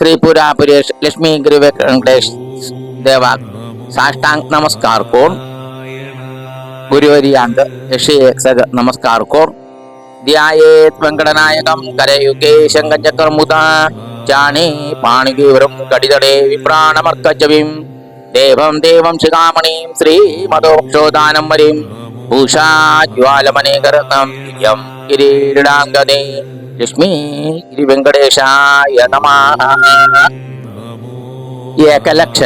श्री पुरापुरेश लक्ष्मी गिरी वेंकटेश देवा साष्टांग नमस्कार कोण गुरुवर्यांक यशी सग नमस्कार कोण ध्यायेत् वेङ्कटनायकं करयुगे शङ्खचक्रमुदा जाने पाणिगीवरं कडितडे विप्राणमर्कजविं देवं देवं शिखामणिं श्रीमदोक्षोदानं वरिं भूषाज्वालमणिकरत्नं यं किरीडाङ्गदे ലക്ഷ്മീ വെങ്കടേശായ നമ. ഏകലക്ഷ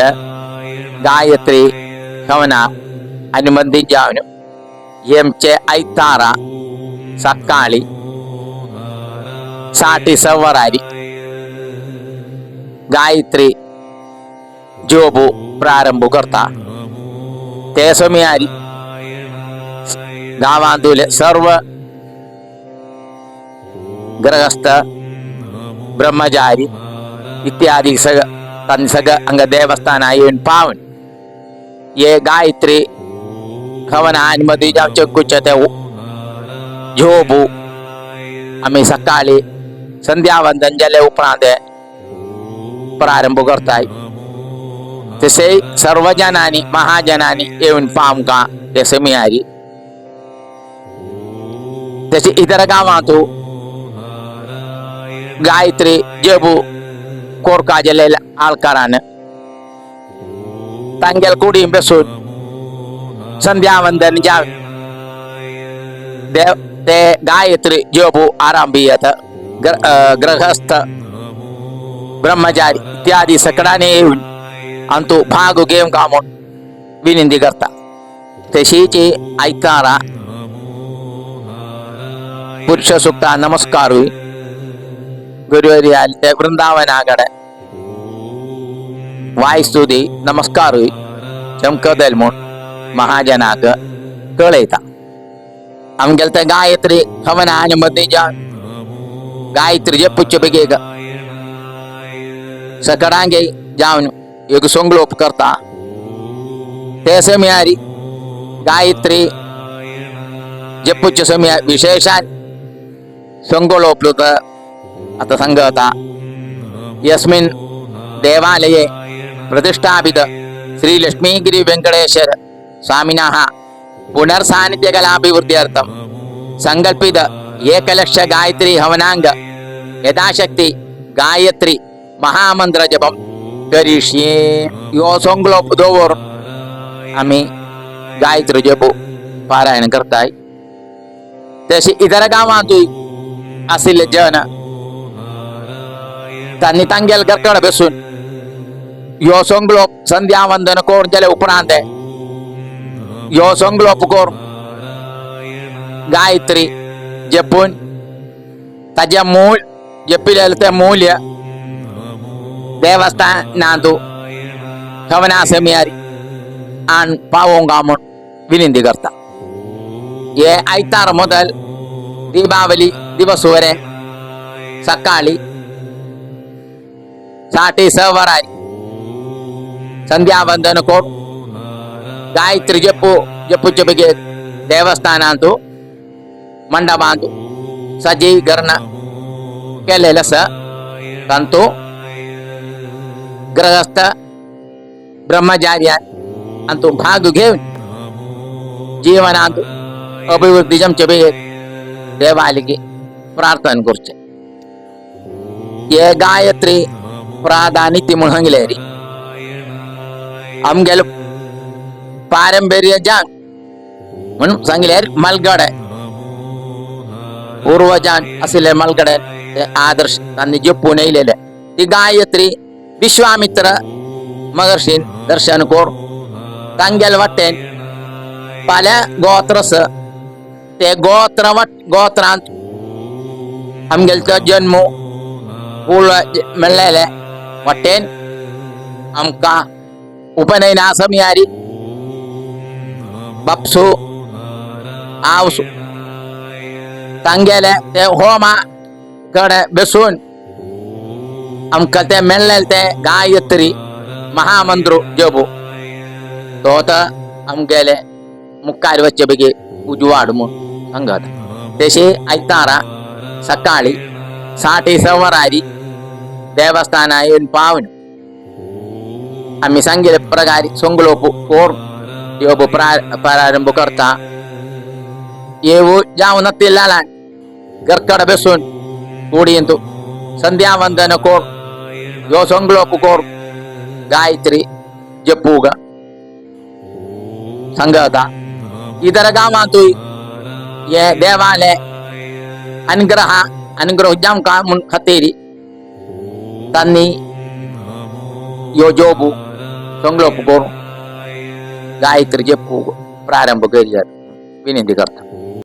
ഗായത്രി ഭവന അനുബന്ധിജാവിനു എം ചെ ഐത്താറ സക്കാളി സാട്ടി സവറാരി ഗായത്രി ജോബു പ്രാരംഭകർത്ത തേസമിയാരി ഗാവാന്തൂലെ സർവ ಗೃಹಸ್ಥ ಬ್ರಹ್ಮಚಾರಿ ಇತ್ಯಾದಿ ಸಗ ತನ್ನ ಸಗ ಅಂಗ ದೇವಸ್ಥಾನ ಏನು ಪಾವನ್ ಯೇ ಗಾಯತ್ರಿ ಕವನ ಅನುಮತಿ ಚಕ್ಕುಚ್ಚತೆವು ಜೋಬು અમે સકાળે સંધ્યાવંદન જલે ઉપરાંતે પ્રારંભ કરતાય તેસે સર્વજનાની મહાજનાની એવું પામકા તે સમિયારી તેથી ઇતર ગામાં તો ഗായത്രി ജബു കോർക്ക ജില്ലയിലെ ആൾക്കാരാണ് തങ്കൽ കൂടിയും ബസൂൻ സന്ധ്യാവന്തൻ ജാ ದೇ- ದೇ- ಗಾಯತ್ರಿ ಜೋಬು ಆರಂಭಿಯತ ಗ್ರ- ಆ, ಗೃಹಸ್ಥ ब्रह्मचारी इत्यादी सकडाने येऊन अंतू भाग घेऊन कामून विनंती करता तशीची ऐकारा पुरुष सुक्ता नमस्कार होई ഗുരുവരിയാലിന്റെ വൃന്ദാവനാകടെ വായ് സ്തുതി നമസ്കാറു ചംക ദൽമോൺ മഹാജനാക്ക് കേളയിത്ത അങ്കലത്തെ ഗായത്രി ഭവനാനുബന്ധിച്ച ഗായത്രി ജപ്പിച്ചു പികേക സക്കടാങ്കി ജാവനു യുഗ സ്വങ്കളോ കർത്ത. തേസമിയാരി ഗായത്രി ജപ്പിച്ച സമയ വിശേഷാൻ. സ്വങ്കളോപ്പ് അത്ത സംഗത. യസ്മിൻ ദേവാലയെ പ്രതിഷ്ഠാപിത് ശ്രീ ലക്ഷ്മീഗിരി വെങ്കടേശ്വര സ്വാമിനഃ പുനർസാന്നിധ്യകലാഭിവൃദ്ധ്യർത്ഥം സങ്കല്പിത ഏകലക്ഷ ഗായത്രി ഹവനാംഗ യഥാശക്തി ഗായത്രി മഹാമന്ത്ര ജപം കരീഷ്യേ. യോസോങ്ക്ലോ പുതോവോർ അമി ഗായത്രി ജപു. പാരായണം കർത്തായി. ഇതരകാമാന്തു അസില ജന त्यांनी तांगेल गरकड बसून यो सोंगलोप संध्या वंदन कोण जाले उपरांत यो सोंगलोप कोर गायत्री जपून ताजे मूळ जपिलेलं ते मूल्य देवस्थान नांदू कवना सेमियारी आण पावोंगा म्हणून विनंती करता हे आयतार मुदल दीपावली दिवस वरे सकाळी साठी सवरारी संध्यावंदन कोट गायत्री जप्पू जप्पूच्या ಬಗ್ಗೆ ದೇವಸ್ಥಾನ ಅಂತೂ ಮಂಡಪ ಅಂತೂ ಸಜ್ಜೀಕರಣ केलेलं स ತಂತು ग्रहस्थ ब्रह्मचार्य अंतू भाग घेऊन जीवनात अभिवृद्धी जमचे बे देवालिकी प्रार्थना करचे ये गायत्री प्राधान्य म्हणून सांगलेरी आमगेल पारंपर्य जाण म्हणून सांगल्यार मलगडे पूर्वजान असले मलगडे ते आदर्श त्यांनी जपून येयलेले ती गायत्री विश्वामित्र महर्षीन दर्शन कोर तांगेल वाटेन फाल्या गोत्रस ते गोत्र वट गोत्रांत आमगेलचो जन्म कुळ मेळ्ळेले വട്ടേൻ അംക ഉപനയനാസമിയാരി ബപ്സു ആവസു ತಂಗೆಲೆ ಹೋಮ ಕಡೆ ಬೆಸೂನ್ ಅಮ್ ಕತೆ ಮೆಲ್ಲಲ್ತೆ ಗಾಯತ್ರಿ ಮಹಾಮಂದ್ರು ಜೋಬು ತೋತ ಅಮ್ಗೆಲೆ ಮುಕ್ಕಾಲು ವಚ್ಚ ಬಗ್ಗೆ ಉಜುವಾಡು ಮು ಹಂಗಾದ ದೇಶಿ ಐತಾರ ಸಕ್ಕಾಳಿ ಸಾಟಿ ಸವರಾರಿ ദേവസ്ഥാനായ ഉൽപാവനും അമിസംഗിലെ പ്രകാരി സൊങ്കുളോപ്പു പോർ യോബു പ്രാരംഭ കർത്ത. യേവു ജാവുന്നത്തില്ലാലാൻ ഗർക്കട ബെസുൻ കൂടിയന്തു. സന്ധ്യാവന്ദന കോർ. യോ സൊങ്കുളോപ്പു കോർ. ഗായത്രി ജപ്പൂക. ಸಂಘದ ಇದರ ಗಾಮಾತು ಏ ದೇವಾಲಯ ಅನುಗ್ರಹ ಅನುಗ್ರಹ ಉಜ್ಜಾಮ್ ಕಾ ಮುನ್ ಖತೇರಿ Tanni, યોજોબુ સંકલ્પ કરો ગાયત્રી જપવું પ્રારંભ કરી વિનંતી કરતા